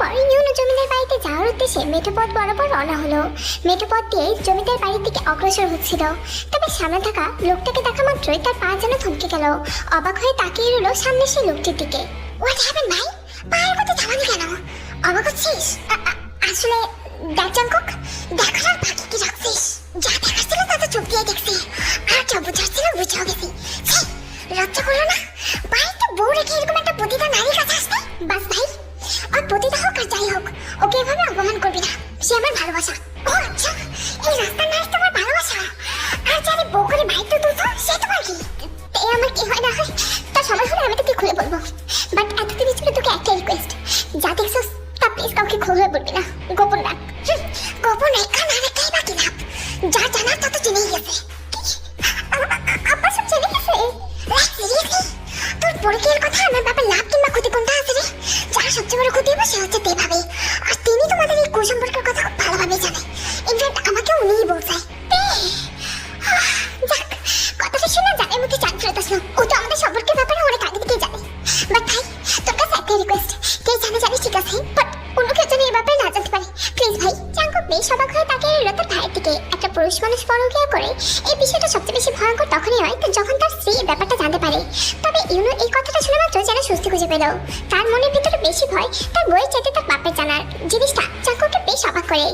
তারপর ইউনো জমিদার বাড়িতে যাওয়ার উদ্দেশ্যে মেঠোপথ বরাবর রওনা হলো। মেঠোপথ দিয়ে জমিদার বাড়ির দিকে অগ্রসর হচ্ছিল। তবে সামনে থাকা লোকটাকে দেখা মাত্রই তার পা যেন থমকে গেল। অবাক হয়ে তাকিয়ে রইল সামনে সেই লোকটির দিকে। হোয়াট হ্যাপেন ভাই? পায়ের কথা থামানি কেন? অবাক হচ্ছিস? আসলে দেখ জাঙ্কুক দেখার বাকি কি রাখছিস? যা দেখার ছিল তা তো চোখ দিয়ে দেখছি। আর যা বুঝার ছিল বুঝাও গেছি। লজ্জা করল না। বাড়িতে বউ রেখে এরকম একটা পতিতা নারীর কাছে আসতে? বাস ভাই আর পতিতা হোক আর যাই হোক, ওকে এভাবে অপমান করবি না। সে আমার ভালোবাসা। ও আচ্ছা এই রাস্তার নারী তোমার ভালোবাসা? আর যারে বউ করে বাড়িতে তুলতো সে তোমার কি? এই আমার কি হয় না হয়? তা সময় হলে আমি তোকে খুলে বলব। বাট এতদিনের জন্য তোকে একটা রিকোয়েস্ট যা দেখছস, তা প্লিজ কাউকে খুলে বলবি না। গোপন রাখ। গোপন এখানে আর একটাই বাকি না? যা জানার তা তো জেনেই গেছে। কি? আ- আ- আ- আব্বা সব জেনে গেছে? তোর পরীক্ষার কথা আমার বাবার লাভ কিংবা ক্ষতি কোনটা সবচেয়ে বড় ক্ষতি হবে সে হচ্ছে দেবাবে আর তিনি তোমাদের এই কুসম্পর্কের কথা খুব ভালোভাবে জানে ইনফ্যাক্ট আমাকে উনিই যাক কথাটা শুনে জানের মধ্যে চান ফেরত আসলো ও তো আমাদের সম্পর্কের ব্যাপারে অনেক আগে থেকেই জানে। বাট ভাই, তোর কাছে একটা রিকোয়েস্ট কে জানে জানি ঠিক আছে বাট অন্য কেউ যেন এই ব্যাপারে না জানতে পারে। প্লিজ ভাই চাঙ্কু বেশ অবাক হয়ে তাকে রইল ভাইয়ের দিকে একটা পুরুষ মানুষ পরকিয়া করে। এই বিষয়টা সবচেয়ে বেশি ভয়ঙ্কর তখনই হয় যখন তার স্ত্রী ব্যাপারটা জানতে পারে। ইউনো এই কথাটা শুনে মাত্র যেন স্বস্তি খুঁজে পেল। তার মনের ভিতরে বেশি ভয়, তার বইয়ের চাইতে তার বাপের জানার জিনিসটা চাঙ্কুকে বেশ অবাক করে।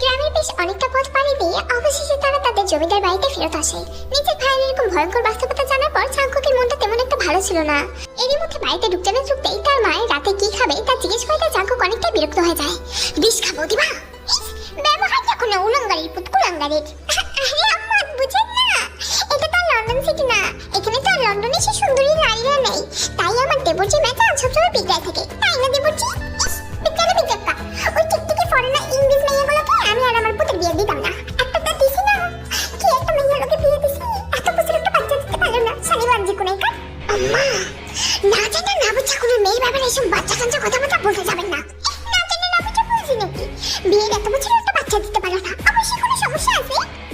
গ্রামের বেশ অনেকটা পথ পাড়ি দিয়ে অবশেষে তারা তাদের জমিদার বাড়িতে ফেরত আসে। নিজের ভাইয়ের এরকম ভয়ঙ্কর বাস্তবতা জানার পর চাঙ্কুকের মনটা তেমন একটা ভালো ছিল না। এরই মধ্যে বাড়িতে ঢুকতে না ঢুকতেই তার মায়ের রাতে কি খাবে তা জিজ্ঞেস করে চাঙ্কুক অনেকটা বিরক্ত হয়ে যায়। বিষ খাব দিবা? ব্যবহার যখন উলঙ্গারির পুত কুলাঙ্গারির আরে আম্মা, বুঝেন না। এটা লন্ডন সিটি না। এখানে তো লন্ডনে সে সুন্দরী নারীরা নেই। তাই আমার দেবরজি মেয়েটা সবসময় বিদ্যায় থাকে। তাই না, দেবরজি? ওই ইংলিশ আমি আর আমার পুতের বিয়ে দিতাম না। একটা তো দিছি না। কি একটা বিয়ে দিছি? এত বছর একটা বাচ্চা দিতে পারল না। আম্মা, না জানা না ব্যাপারে এসব বাচ্চা কাঞ্চা কথা কথা বলতে যাবেন না। না জানা না বিয়ের এত বছর একটা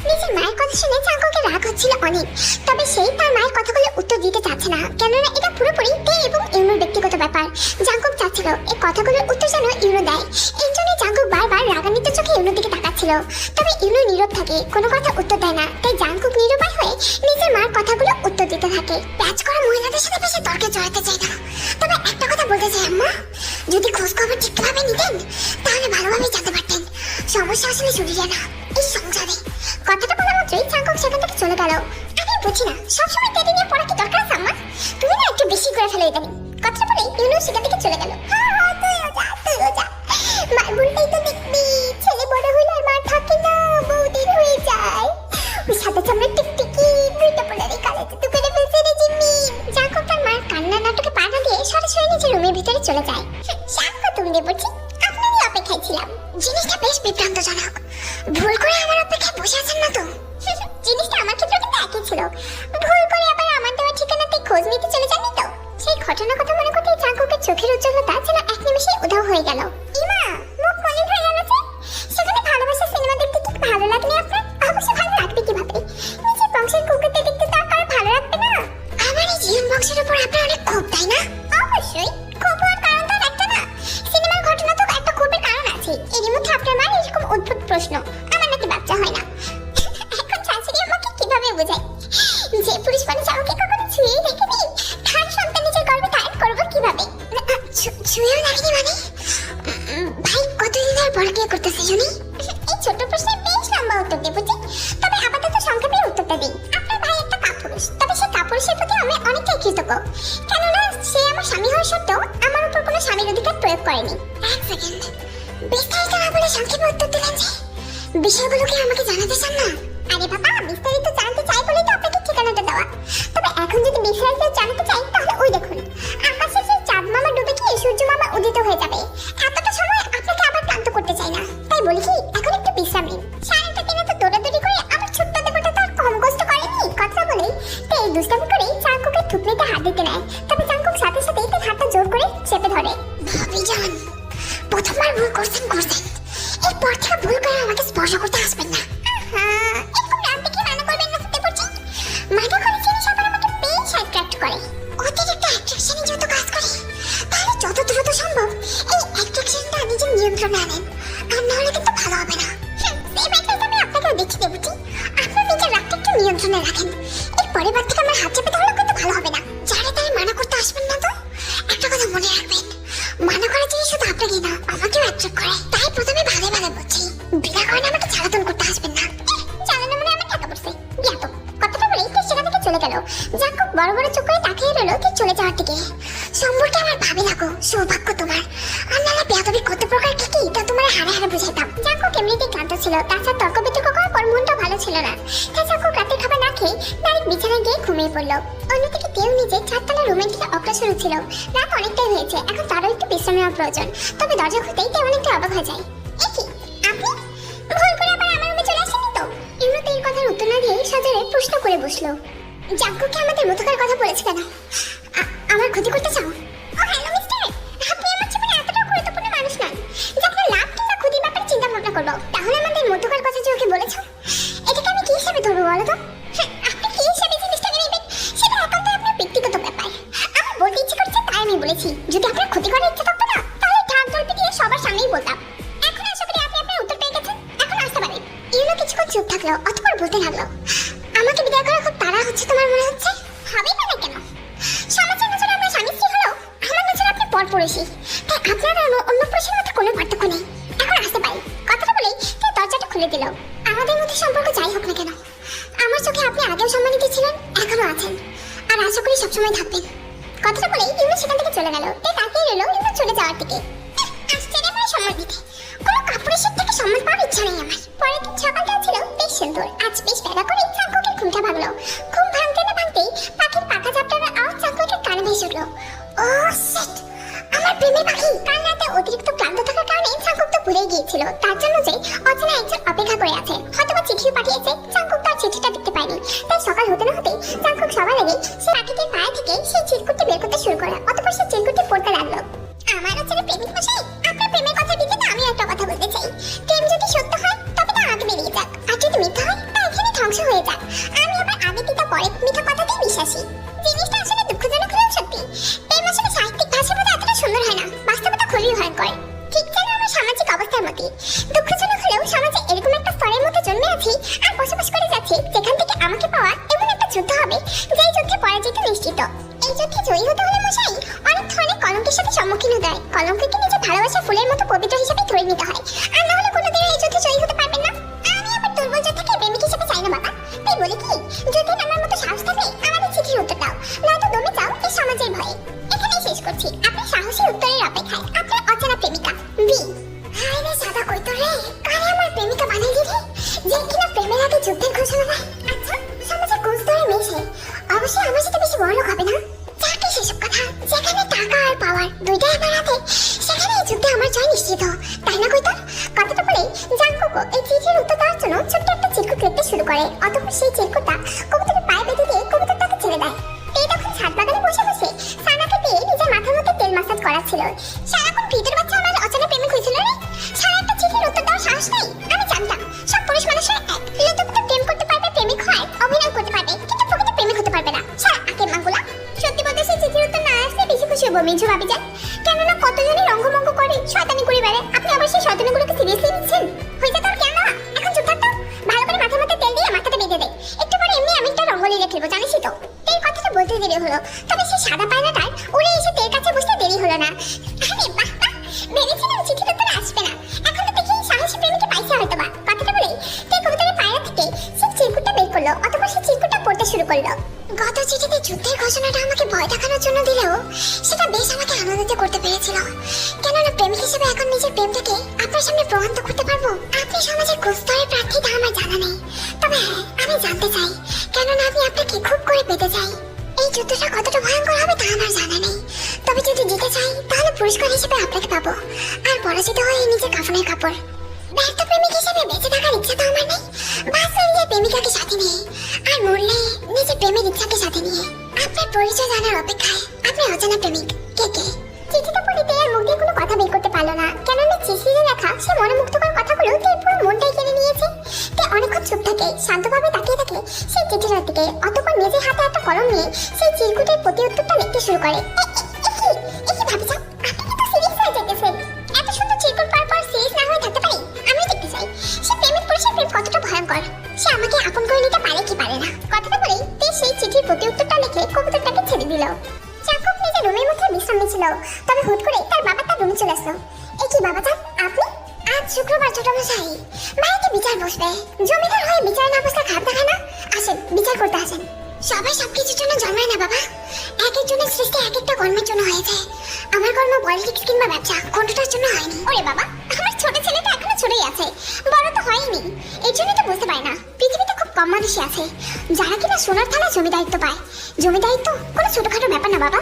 নিজের মায়ের কথা শুনে চাঙ্কুকে রাগ হচ্ছিল অনেক। তবে সেই তার মায়ের কথাগুলো উত্তর দিতে চাচ্ছে না, কেননা এটা পুরোপুরি তে এবং ইউনোর ব্যক্তিগত ব্যাপার। জাঙ্কুক চাচ্ছিল এই কথাগুলোর উত্তর যেন ইউনো দেয়। এই জন্য জাঙ্কুক বারবার রাগান্বিত চোখে ইউনোর দিকে তাকাচ্ছিল। তবে ইউনো নীরব থাকে, কোনো কথা উত্তর দেয় না। তাই জাঙ্কুক নিরুপায় হয়ে নিজের মার কথাগুলো উত্তর দিতে থাকে। প্যাচ করা মহিলাদের সাথে বেশি তর্কে জড়াতে চাই না। তবে একটা কথা বলতে চাই, আম্মা। যদি খোঁজ খবর ঠিকভাবে নিতেন, তাহলে ভালোভাবে জানতে পারতেন। সমস্যা আসলে জরুরি না এই সংসারে। কথাটা বলা মাত্রই চাঙ্কক সেখান থেকে চলে গেল। আমি বুঝি না, সবসময় তেড়ে নিয়ে পড়া কি দরকার আছে আমার? তুমি না একটু বেশি করে ফেলো ইদানিং কথাটা বলে ইউনু সেখান থেকে চলে গেল। হ্যাঁ এরকম অদ্ভুত জিনিস না আমাকেও অ্যাট্রাক্ট করে। তাই প্রথমে ভালো ভালো বলছি বিনা কারণে আমাকে জ্বালাতন করতে আসবেন না? জ্বালানো মানে আমার টাকা পড়ছে, জ্ঞাত। কথাটা বলেই ঠিক সেখান থেকে চলে গেল। যাকব বড় বড় চোখ তাকিয়ে রইল ঠিক চলে যাওয়ার দিকে। সম্পর্কে আমার ভাবি লাগো, সৌভাগ্য তোমার। আর নাহলে বেয়াদবি কত প্রকার কি কি, তা তোমার হারে হারে বুঝাইতাম। যাকব এমনিতেই ক্লান্ত ছিল। তাছাড়া তর্ক বিতর্ক করার পর মনটা ভালো ছিল না। তাই না খেয়ে বিছানায় গিয়ে ঘুমিয়ে পড়ল। অন্যদিকে কেউ নিজে চারতলা রুমের দিকে অগ্রসর হচ্ছিল। রাত অনেকটাই হয়েছে, এখন তারও একটু বিশ্রাম নেওয়া প্রয়োজন। তবে দরজা খুলতেই তেমন একটা অবাক হয়ে যায়। এ কি, আপনি? ভুল করে আবার আমার তো? ইমরাতে এই কথার উত্তর না দিয়ে সাজারে প্রশ্ন করে বসল। যাজ্ঞকে আমাদের মতকার কথা বলেছে কেন আমার ক্ষতি করতে চাও? সম্মান পাওয়ার ইচ্ছা পরের দিন সকালটা ছিল, বেশ সুন্দর। আজ বেশ বেলা করে চাঙ্কুকের ঘুমটা ভাঙলো। ঘুম ভাঙতে না ভাঙতেই পাখির পাখা ঝাপটানোর আওয়াজ চাঙ্কুকের কানে ভেসে উঠল। ও শিট আমার প্রেমের পাখি। কাল রাতে অতিরিক্ত ক্লান্ত থাকার কারণে চাঙ্কুক তো ভুলে গিয়েছিল। তার জন্য যে অচেনা একজন অপেক্ষা করে আছে। হয়তো বা চিঠিও পাঠিয়েছে, চাঙ্কুক তার চিঠিটা দেখতে পায়নি। তাই সকাল হতে না হতেই চাঙ্কুক সবার আগে সে পাখিটির পায়ে থেকে সেই চিরকুটটি বের করতে শুরু করে, অতপর সে চিরকুটটি পড়তে লাগল। আমার হচ্ছে প্রেমিক মশাই কথা বলতে চাই। প্রেম যদি সত্য হয়, তবে তা আগে বেরিয়ে যাক। আর যদি মিথ্যা হয়, তা এখানে ধ্বংস হয়ে যাক। আমি আবার আগে দিতে পরে মিথ্যা কথাতেই বিশ্বাসী। জিনিসটা আসলে দুঃখজনক হলেও সত্যি। প্রেম আসলে সাহিত্যিক ভাষার মতো এতটা সুন্দর হয় না। বাস্তবতা খুবই ভয়ঙ্কর। ঠিক যেন আমার সামাজিক অবস্থার মতে দুঃখজনক হলেও সমাজে এরকম একটা স্তরের মধ্যে জন্মে আছি আর বসবাস করে যাচ্ছি, যেখান থেকে আমাকে পাওয়া যুদ্ধ হবে, যেই যুদ্ধে পরাজিত নিশ্চিত। এই যুদ্ধে জয়ী হতে হলে মশাই অনেক ধরনের কলঙ্কের সাথে সম্মুখীন হতে হয়। কলঙ্ককে নিজের ভালোবাসা ফুলের মতো পবিত্র হিসেবে ধরে নিতে হয়। জাঙ্কুকো এই চিঠির উত্তর দেওয়ার জন্য ছোট্ট একটা চিরকুট লিখতে শুরু করে। অতঃপর সেই চিরকুটটা কবুতরের যুদ্ধের ঘোষণাটা আমাকে ভয় দেখানোর জন্য দিলেও সেটা বেশ আমাকে আনন্দিত করতে পেরেছিল। কেননা প্রেমিক হিসেবে এখন নিজের প্রেমটাকে আপনার সামনে প্রমাণ তো করতে পারব, আপনি সমাজের কোস্তরের প্রার্থী তা আমার জানা নেই। তবে হ্যাঁ আমি জানতে চাই, কেননা আমি আপনাকে খুব করে পেতে চাই। এই যুদ্ধটা কতটা ভয়ঙ্কর হবে তা আমার জানা নেই। তবে যদি জিতে চাই, তাহলে পুরস্কার হিসেবে আপনাকে পাবো। আর পরাজিত হয়ে নিজের কাফনের কাপড়। ব্যর্থ প্রেমিক হিসেবে বেঁচে থাকার ইচ্ছা তো আমার নেই। নিজের প্রেমিকাকে সাথে নিয়ে পরিচয় জানার অপেক্ষায় আপনি অজানা প্রেমিক। কে কে? চিঠিটা পড়ে তে মুখ দিয়ে কোনো কথা বের করতে পারল না। কেননা চিঠিতে লেখা সে মনে মুগ্ধকর কথাগুলো তে পুরো মনটাই কেড়ে নিয়েছে। তে অনেকক্ষণ চুপ থাকে, শান্তভাবে তাকিয়ে থাকে, সেই চিঠিটার দিকে। অতপর নিজের হাতে একটা কলম নিয়ে সেই চিরকুটের প্রতি উত্তরটা লিখতে শুরু করে। এর জন্য তো বুঝতে পারি না। পৃথিবীতে খুব কম মানুষই আছে, যারা কিনা সোনার থালা জমি দায়িত্ব পায়। জমি দায়িত্ব কোনো ছোটখাটো ব্যাপার না বাবা।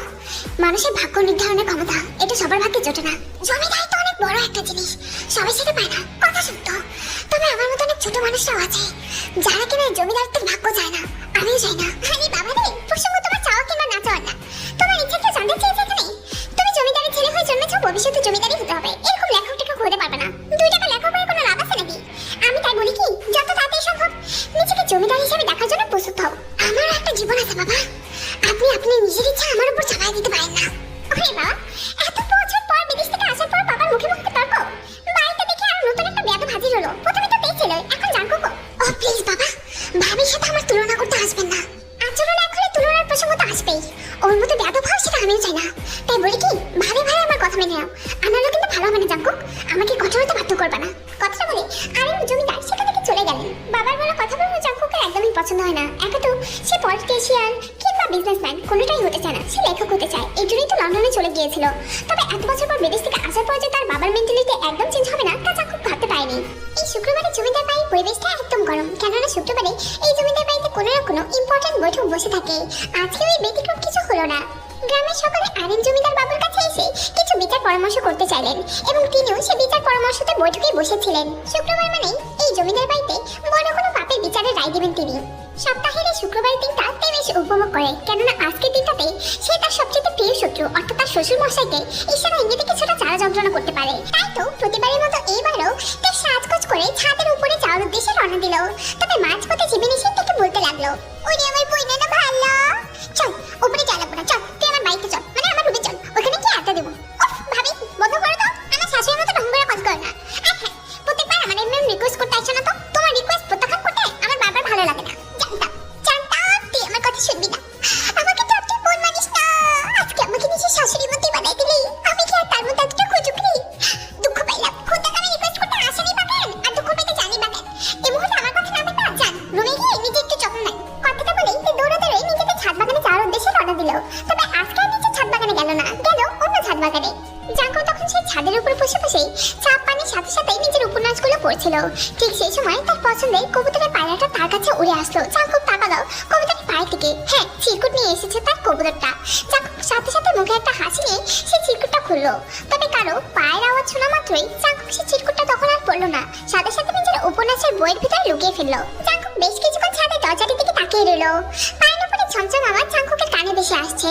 মানুষের ভাগ্য নির্ধারণের ক্ষমতা, এটা সবার ভাগ্যে জোটে না। জমি দায়িত্ব অনেক বড় একটা জিনিস, সবাই সেটা পায় না। কথা সত্য। তবে আমার মতো অনেক ছোট মানুষরাও আছে, যারা কিনা জমি দায়িত্বের ভাগ্য চায় না। আমিও চাই না। আরে বাবা রে, প্রসঙ্গ তোমার চাওয়া কিংবা না চাওয়া না। তোমার ইচ্ছা কেউ জানতে চেয়েছে এখানে? তুমি জমিদারের ছেলে হয়ে জন্মেছো, ভবিষ্যতে জমিদারি হতে হবে। এরকম লেখক টেখক হতে পারবে না। দুই টাকা লেখক হয়ে যত তাড়াতাড়ি সম্ভব নিজেকে জমিদার হিসেবে দেখার জন্য প্রস্তুত হও। আমার একটা জীবন আছে, বাবা। আপনি আপনি নিজের ইচ্ছা আমার উপর চাপায় দিতে পারেন না। ওরে বাবা, এত বছর পর বিদেশ থেকে আসার পর বাবার মুখে মুখে তর্ক। বাড়িতে দেখে আর নতুন একটা বেয়াদব হাজির হলো। প্রথমে তো পেয়েছিল, এখন জানকো বললেন শুক্রবার মানেই এই জমিদার বাড়িতে বড় কোনো পাপের বিচারের রায় দেবেন তিনি। সপ্তাহের এই শুক্রবার দিনটা তেমেশ উপভোগ করে কেননা আজকের দিনটাতে সে তার সবচেয়ে প্রিয় শত্রু, অর্থাৎ তার শ্বশুর মশাইকে ইশারা ইঙ্গিতে কিছুটা চারা যন্ত্রণা করতে পারে। তাই তো প্রতিবারের মতো এইবারও তার সাজগোজ করে ছাদের উপরে যাওয়ার উদ্দেশ্যে রওনা দিল। তবে মাঝপথে জীবন এসে তাকে বলতে লাগল, ওরে আমার বইনে সেই চাপ পানির সাথে সাথেই নিজের উপন্যাসগুলো পড়ছিল। ঠিক সেই সময় তার পছন্দের কবুতরের পায়রাটা তার কাছে উড়ে আসলো। চাকুব তাকালো। কবুতরের পায়ের দিকে হ্যাঁ চিরকুট নিয়ে এসেছে তার কবুতরটা। চাকুব সাথে সাথে মুখে একটা হাসি নিয়ে সে চিরকুটটা খুললো। তবে কারও পায়ের আওয়াজ শোনা মাত্রই চাকুব সে চিরকুটটা তখন আর পড়ল না। সাথে সাথে নিজের উপন্যাসের বইয়ের ভিতরে লুকিয়ে ফেলল। চাকুব বেশ কিছুক্ষণ ছাদে দরজাটির দিকে তাকিয়ে রইল। পায়ের উপরে ছমছম আওয়াজ চাকুকের কানে বেশি আসছে।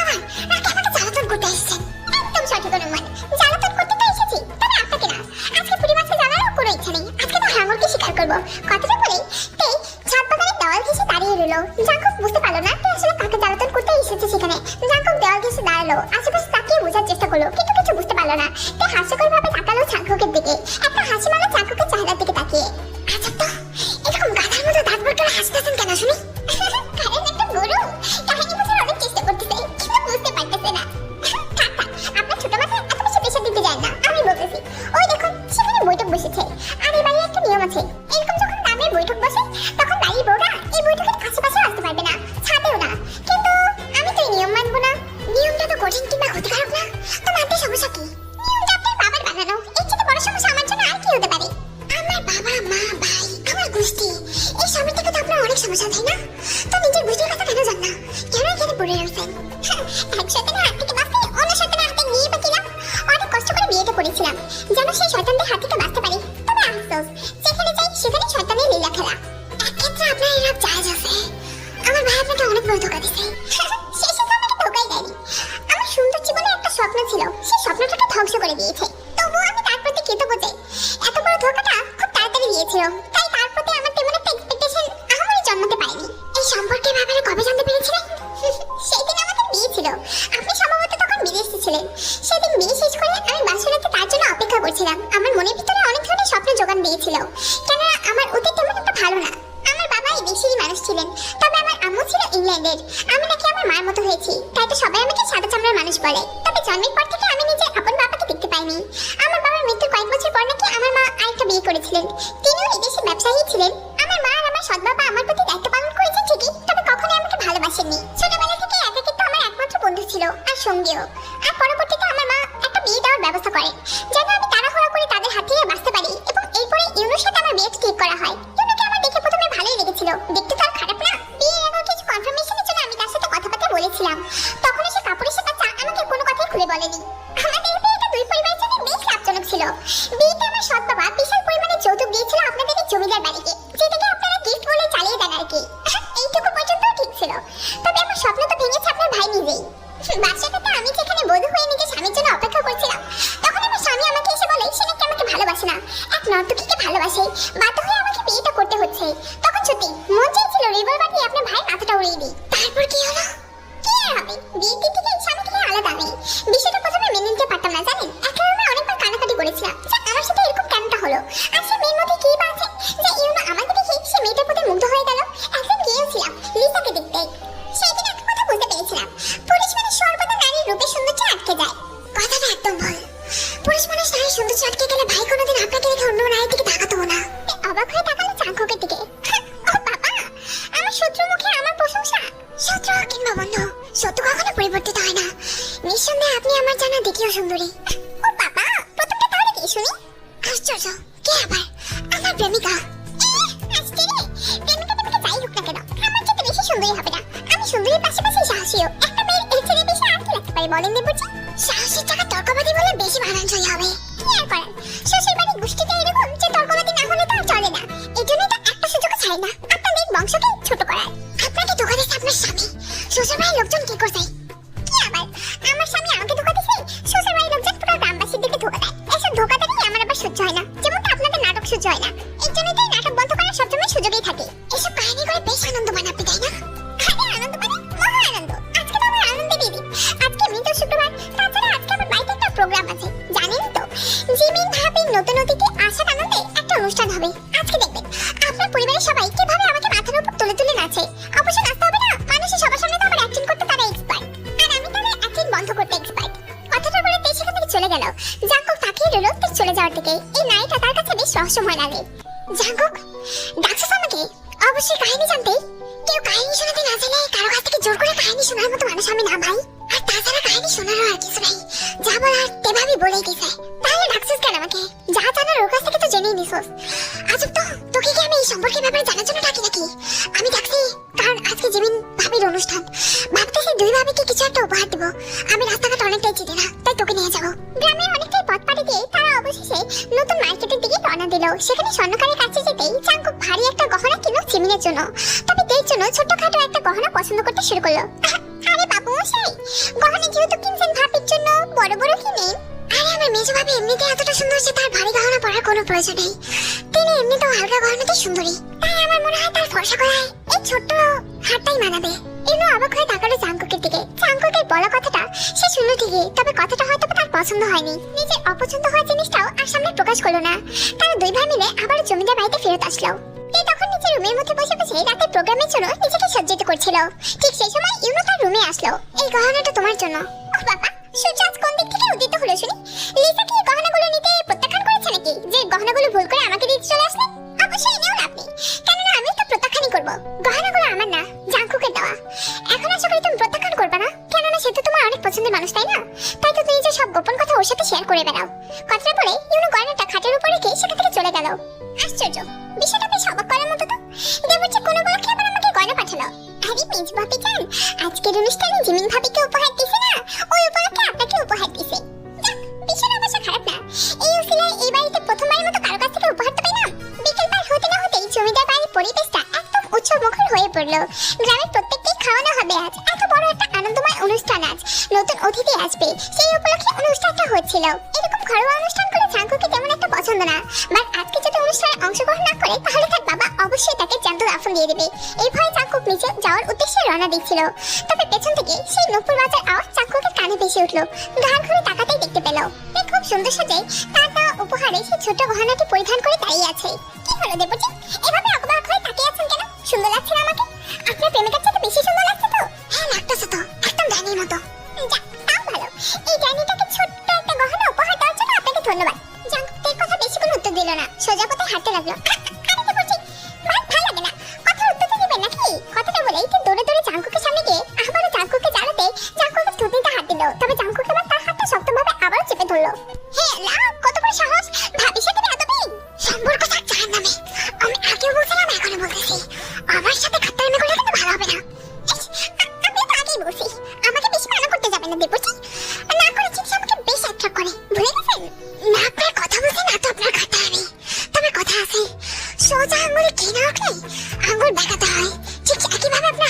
বৈঠক বসেছে। আর এবারে একটা নিয়ম আছে। এই cosa. ডাকছিস আমাকে অবশ্যই কাহিনী জানতে। কেউ কাহিনী শোনাতে না জানে, কারও কাছ থেকে জোর করে কাহিনী শোনার মতো মানুষ আমি না ভাই। আর তাছাড়া কাহিনী শোনারও আর কিছু নাই। যা বলার তেভাবেই বলে গেছে তাহলে ডাকছিস কেন আমাকে? যা জানার ওর কাছ থেকে তো জেনেই নিছোস আজব আচ্ছা, তো তোকে কি আমি এই সম্পর্কে ব্যাপারে জানার জন্য ডাকি নাকি? আমি ডাকছি কারণ আজকে জিমিন ভাবির অনুষ্ঠান। ভাবতেছি দুই ভাবিকে কিছু একটা উপহার দেবো। আমি রাস্তাঘাট অনেকটাই চিনি না, তাই তোকে নিয়ে যাব। গ্রামের অনেকটাই পথ পাড়ি দিয়ে তারা অবশেষে ছিল। সেখানে স্বর্ণকারের কাছে যেতেই চাঙ্কুক ভারী একটা গহনা কিনল সিমিনের জন্য। তবে তের জন্য ছোটখাটো একটা গহনা পছন্দ করতে শুরু করল। আরে বাবু মশাই, গহনা যেহেতু কিনছেন ভাবির জন্য, বড় বড় কিনেন আরে আমার মেজো ভাবি এমনিতে এতটা সুন্দর সে তার ভারী গহনা পরার কোনো প্রয়োজন নেই। তিনি এমনিতেও হালকা গহনাতে সুন্দরী। তাই আমার মনে হয় তার ফর্সা গলায় এই ছোট্ট হাতটাই মানাবে। এলো অবাক হয়ে তাকালো চাঙ্কুকের দিকে। চাঙ্কুকের বলা কথা সে শুনলো ঠিকই, তবে কথাটা হয়তো তার পছন্দ হয়নি। নিজের অপছন্দ হওয়া জিনিসটাও আর সামনে প্রকাশ করল না। তারা দুই ভাই মিলে আবার জমিদার বাড়িতে ফেরত আসলো। তখন নিজের রুমের মধ্যে বসে বসে রাতের প্রোগ্রামের জন্য নিজেকে সজ্জিত করছিল। ঠিক সেই সময় ইউনো তার রুমে আসলো। এই গহনাটা তোমার জন্য। বাবা সূর্য কোন দিক থেকে উদিত হলো শুনি? লিসাকে এই গহনাগুলো নিতে নাকি? যে গহনাগুলো ভুল করে আমাকে দিতে চলে আসলেন অবশ্যই নিও না আপনি কেননা আমি তো প্রত্যাখ্যানই করব। গহনাগুলো আমার না জাঙ্কুকের দেওয়া। এখন আশা করি তুমি প্রত্যাখ্যান করবে না? কেননা সে তো তোমার অনেক পছন্দের মানুষ, তাই না? তাই তো তুমি যে সব গোপন কথা ওর সাথে শেয়ার করে বেড়াও। কথাটা বলে ইউনো গয়নাটা খাটের উপরে রেখে সেখান থেকে চলে গেল। আশ্চর্য। বিষয়টা বেশ অবাক করার মতো তো। দেবরজি কোনো বলকে আবার আমাকে গয়না পাঠালো। আরে, মেজ ভাবি জান, আজকের অনুষ্ঠানে জিমিন ভাবিকে উপহার দিছে না? ওই উপলক্ষে আপনাকে উপহার দিছে। মুখর হয়ে পড়ল। গ্রামের প্রত্যেককে খাওয়ানো হবে আজ। এত বড় একটা আনন্দময় অনুষ্ঠান আজ। নতুন অতিথি আসবে। সেই উপলক্ষে অনুষ্ঠানটা হচ্ছিল। এরকম ঘরোয়া অনুষ্ঠান করে জাঙ্কুকে তেমন একটা পছন্দ না। বাট আজকে যদি অনুষ্ঠানে অংশগ্রহণ না করে, তাহলে তার বাবা অবশ্যই তাকে জ্যান্ত দাফন দিয়ে দেবে। এই ভয়ে চাঙ্কুক নিচে যাওয়ার উদ্দেশ্যে রওনা দিচ্ছিল। তবে পেছন থেকে সেই নূপুর বাজার আওয়াজ চাকুকের কানে ভেসে উঠল। ঘাড় ঘুরে তাকাতেই দেখতে পেল। খুব সুন্দর সাজে তার দেওয়া উপহারে সেই ছোট গহনাটি পরিধান করে দাঁড়িয়ে আছে। কি হলো দেবজি? সুন্দর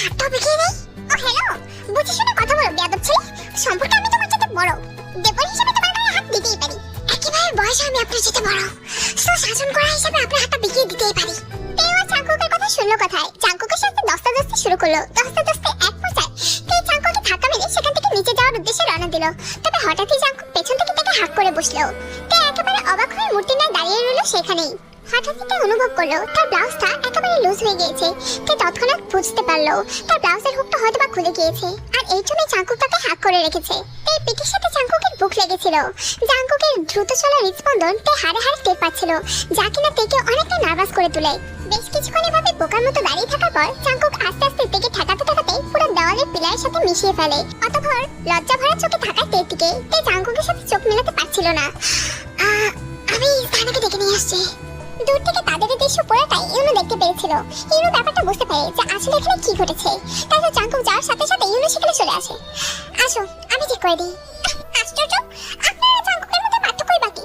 হাতটাও বেঁকিয়ে নেই ও হ্যালো বুঝে শুনে কথা বলো, বেয়াদব ছেলে। সম্পর্কে আমি তোমার সাথে বড়। দেবর হিসেবে তোমার গায়ে হাত দিতেই পারি। একইভাবে বয়সে আমি আপনার সাথে বড়। সো শাসন করা হিসেবে আপনার হাতটা বেঁকিয়ে দিতেই পারি। তেও চাঙ্কুকের কথা শুনলো কথায়? চাঙ্কুকের সাথে দস্তাদস্তি শুরু করল। দস্তাদস্তি এক পর্যায়ে তে চাঙ্কুকে ধাক্কা মেরে সেখান থেকে নিচে যাওয়ার উদ্দেশ্যে রওনা দিল। তবে হঠাৎই চাঙ্কুক পেছন থেকে তাকে হাত করে বসল। তে একেবারে অবাক হয়ে মূর্তি না দাঁড়িয়ে রইল সেখানেই। হঠাৎই তে অনুভব করল তার ব্লাউজটা একেবারে লুজ হয়ে গিয়েছে। তে তৎক্ষণাৎ বুঝতে পারল, তার ব্লাউজের হুকটা হয়তো বা খুলে গিয়েছে। আর এই জন্যই চাঙ্কুক তাকে হাত করে রেখেছে। তে পিঠের সাথে চাঙ্কুকের বুক লেগেছিল। চাঙ্কুকের দ্রুত চলা হৃদস্পন্দন তে হাড়ে হাড়ে টের পাচ্ছিল, যা কিনা তেকে অনেকটা নার্ভাস করে তোলে। বেশ কিছুক্ষণ এভাবে বোকার মতো দাঁড়িয়ে থাকার পর চাঙ্কুক আস্তে আস্তে তেকে ঠেকাতে ঠেকাতে পুরো দেওয়ালের পিলারের সাথে মিশিয়ে ফেলে। অতঃপর লজ্জা ভরা চোখে থাকার তের দিকে তে চাঙ্কুকের সাথে চোখ মেলাতে পারছিল না। আমি সানাকে ডেকে নিয়ে আসছি। দূর থেকে তাদের দৃশ্য পুরোটাই ইউনো দেখতে পেরেছিল ইউনো ব্যাপারটা বুঝতে পারে যে আসলে এখানে কি ঘটেছে। তাই তো চাঙ্কুক যাওয়ার সাথে সাথে ইউনো সেখানে চলে আসে। আসো, আমি ঠিক করে দিই। আশ্চর্য! আপনার আর চাঙ্কুকের মধ্যে পার্থক্যই বাকি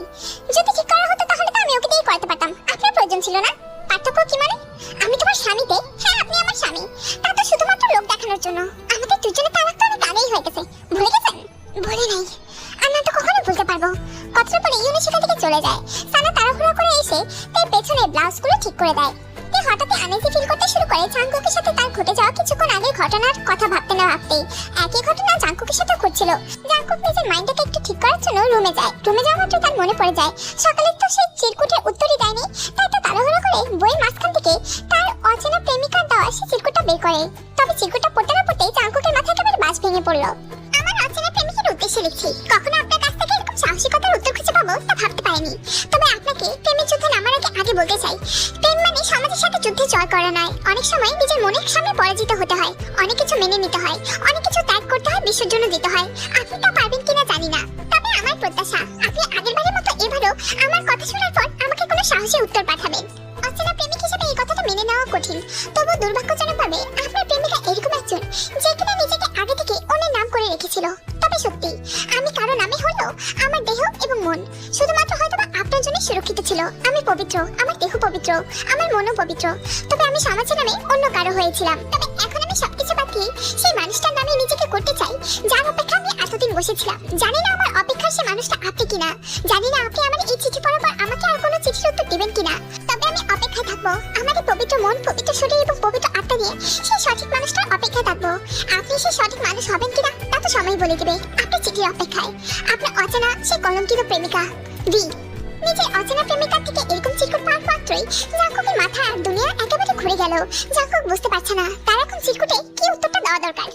যদি ঠিক করা হতো তাহলে তো আমি ওকে দিয়ে করতে পারতাম। আপনার প্রয়োজন ছিল না? পার্থক্য কি মানে? আমি তোমার স্বামীতে? হ্যাঁ আপনি আমার স্বামী। তা তো শুধুমাত্র লোক দেখানোর জন্য। আমাদের দুজনে তালাক তো অনেক আগেই হয়ে গেছে। ভুলে গেছেন? ভুলে নাই। কখনো ভুলতে পারব। কথার পরে ইউনি সেখান থেকে চলে যায়। সানা তাড়াহুড়ো করে এসে তার পেছনে ব্লাউজগুলো ঠিক করে দেয়। তে হঠাৎই আনেজি ফিল করতে শুরু করে চাঙ্কুকের সাথে তার ঘটে যাওয়া কিছুক্ষণ আগের ঘটনার কথা ভাবতে না ভাবতেই একই ঘটনা চাঙ্কুকের সাথে ঘটছিল। জাঙ্কুক নিজের মাইন্ডটাকে একটু ঠিক করার জন্য রুমে যায়। রুমে যাওয়া মাত্র তার মনে পড়ে যায়, সকালে তো সে চিরকুটের উত্তরই দেয়নি, তাই তো তাড়াহুড়ো করে বইয়ের মাঝখান থেকে তার অচেনা প্রেমিকার দেওয়া সে চিরকুটটা বের করে। তবে চিরকুটটা পড়তে না পড়তেই চাঙ্কুকের মাথায় একেবারে বাজ ভেঙে পড়ল। আমার অচেনা প্রেমিকের উদ্দেশ্যে লিখছি। কখনো আপনার সাহসিকতার উত্তর খুঁজে পাবো তা ভাবতে পারিনি। তবে আপনাকে প্রেমের যুদ্ধে নামার আগে আগে বলতে চাই। প্রেম মানে সমাজের সাথে যুদ্ধে জয় করা নয়। অনেক সময় নিজের মনের সামনে পরাজিত হতে হয়। অনেক কিছু মেনে নিতে হয়। অনেক কিছু ত্যাগ করতে হয় বিশ্বের জন্য দিতে হয়। আপনি তা পারবেন কিনা জানি না। তবে আমার প্রত্যাশা, আপনি আগের বারের মতো এবারও আমার কথা শোনার পর আমাকে কোনো সাহসী উত্তর পাঠাবেন। অচেনা প্রেমিক হিসেবে এই কথাটা মেনে নেওয়া কঠিন। তবু দুর্ভাগ্যজনকভাবে আপনার প্রেমিকা এরকম একজন, যে কিনা নিজেকে আগে থেকে অন্যের নাম করে রেখেছিল। তবে সত্যি, আমি কারও নামে হলেও আমার দেহ এবং মন। শুধুমাত্র হয়তো আপনার জন্য সুরক্ষিত ছিল। আমি পবিত্র, আমার দেহ পবিত্র, আমার মনও পবিত্র। তবে আমি সমাজের নামে অন্য কারও হয়েছিলাম। তবে এখন আমি সবকিছু দিয়ে সেই মানুষটার নামে নিজেকে করতে চাই, যার অপেক্ষা আমি এতদিন বসেছিলাম। জানি না আমার অপেক্ষার সে মানুষটা আপনি কিনা। জানি না আপনি আমার এই চিঠি পড়ার পর আমাকে আর কোনো চিঠির উত্তর দেবেন কিনা। তবে আমি অপেক্ষায় থাকব। এই পবিত্র মন পবিত্র শরীর এবং পবিত্র দিয়ে সেই সঠিক মানুষটার অপেক্ষায় থাকব। আপনি সেই সঠিক মানুষ হবেন কিনা, তা তো সময় বলে দেবে। আপনি চিঠির অপেক্ষায়। আপনার অচেনা সেই কলঙ্কিত প্রেমিকা। ভি নিজের অচেনা প্রেমিকার থেকে এরকম চিরকুট পাওয়ার মাত্রই জাকুকের মাথা আর দুনিয়া একেবারে ঘুরে গেল। জাকুক বুঝতে পারছে না, তার এখন চিরকুটে কি উত্তরটা দেওয়া দরকার।